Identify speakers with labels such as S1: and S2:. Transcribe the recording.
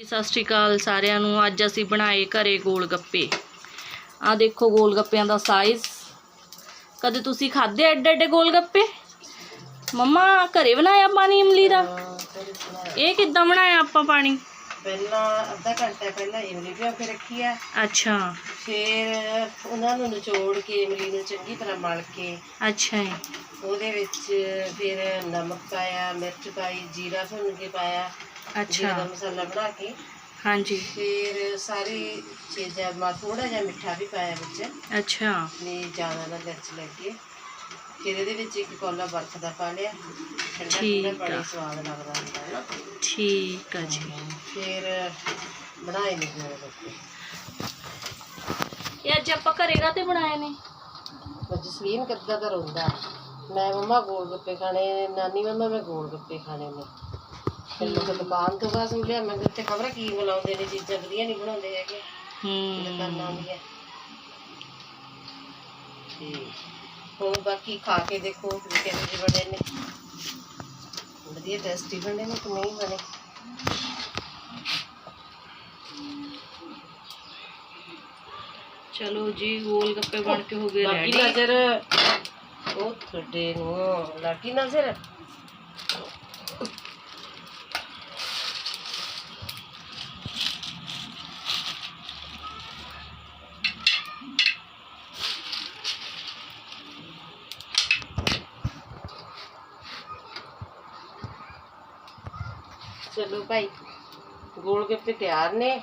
S1: ਸਤਿ ਸ਼੍ਰੀ ਅਕਾਲ ਸਾਰਿਆਂ ਨੂੰ। ਅੱਜ ਅਸੀਂ ਬਣਾਏ ਘਰੇ ਗੋਲ ਗੱਪੇ ਆ ਦੇਖੋ ਗੋਲ ਗੱਪਿਆਂ ਦਾ ਸਾਈਜ਼ ਕਦੇ ਤੁਸੀਂ ਖਾਦੇ ਐਡੇ ਐਡੇ ਗੋਲ ਗੱਪੇ ਮੰਮਾ ਘਰੇ ਬਣਾਇਆ ਪਾਣੀ ਇਮਲੀ ਦਾ? ਇਹ ਕਿੱਦਾਂ ਬਣਾਇਆ ਆਪਾਂ ਪਾਣੀ?
S2: ਪਹਿਲਾਂ ਅੱਧਾ ਘੰਟਾ ਪਹਿਲਾਂ ਇਮਲੀ ਭਿਓ ਕੇ ਰੱਖੀ ਆ।
S1: ਅੱਛਾ।
S2: ਫਿਰ ਉਹਨਾਂ ਨੂੰ ਨਿਚੋੜ ਕੇ ਇਮਲੀ ਨੂੰ ਚੰਗੀ ਤਰ੍ਹਾਂ ਮਲ ਕੇ
S1: ਅੱਛਾ ਜੀ।
S2: ਉਹਦੇ ਵਿੱਚ ਫਿਰ ਨਮਕ ਪਾਇਆ ਮਿਰਚ ਪਾਈ ਜੀਰਾ ਭੁੰਨ ਕੇ ਪਾਇਆ ਜੀਰਾ
S1: ਅੱਛਾ
S2: ਮਸਾਲਾ ਬਣਾ ਕੇ।
S1: ਹਾਂਜੀ।
S2: ਫਿਰ ਸਾਰੀ ਚੀਜ਼ਾਂ ਮਾ ਥੋੜਾ ਜਿਹਾ ਮਿੱਠਾ ਵੀ ਪਾਇਆ ਵਿੱਚ।
S1: ਅੱਛਾ।
S2: ਨਹੀਂ ਜ਼ਿਆਦਾ ਨਾ ਮਿਰਚ ਲੱਗੇ ਫਿਰ ਇਹਦੇ ਵਿੱਚ ਇੱਕ ਕੌਲਾ ਬਰਫ਼ ਦਾ ਪਾ ਲਿਆ। ਠੰਡਾ
S1: ਠੀਕ
S2: ਠੰਡਾ
S1: ਆ।
S2: ਬੜਾ ਸਵਾਦ ਲੱਗਦਾ ਹੁੰਦਾ ਹੈ ਨਾ।
S1: ਠੀਕ ਆ ਜੀ।
S2: ਫਿਰ ਬਣਾਏ ਨੇ ਗੱਪੇ
S1: ਇਹ ਅੱਜ ਆਪਾਂ ਘਰੇਗਾ ਤੇ ਬਣਾਏ ਨੇ?
S2: ਮੈਂ ਜਸਲੀਨ ਕਿੱਦਾਂ ਦਾ ਰੋਂਦਾ। ਮੈਂ ਮੰਮਾ ਗੋਲ ਗੱਪੇ ਖਾਣੇ ਨੇ ਨਾਨੀ ਮੰਮਾ ਮੈਂ ਗੋਲ ਗੱਪੇ ਖਾਣੇ ਨੇ। ਫਿਰ ਮੈਂ ਦੁਕਾਨ ਤੋਂ ਬਾਅਦ ਲਿਆ ਮੈਂ ਕਿਹਾ ਉੱਥੇ ਖਬਰ ਕੀ ਬਣਾਉਂਦੇ ਨੇ ਚੀਜ਼ਾਂ ਵਧੀਆ ਨਹੀਂ ਬਣਾਉਂਦੇ ਹੈਗੇ। ਦੁਕਾਨਾਂ
S1: ਹੂੰ।
S2: ਦੀਆਂ ਤੇ ਹੁਣ ਬਾਕੀ ਖਾ ਕੇ ਦੇਖੋ ਵੀ ਕਿਹੋ ਜਿਹੇ ਬਣੇ ਨੇ। ਵਧੀਆ ਟੇਸਟੀ ਬਣੇ ਨੇ ਕਿ ਨਹੀਂ ਬਣੇ।
S1: ਚਲੋ ਜੀ ਗੋਲ ਗੱਪੇ ਬਣ ਕੇ ਹੋ ਗਏ
S2: ਬਾਕੀ
S1: ਰੈਡੀ
S2: ਨਜ਼ਰ ਉਹ ਤੁਹਾਡੇ ਨੂੰ ਲੱਗੀ ਨਜ਼ਰ ਚਲੋ ਭਾਈ ਗੋਲ ਗੱਪੇ ਤਿਆਰ ਨੇ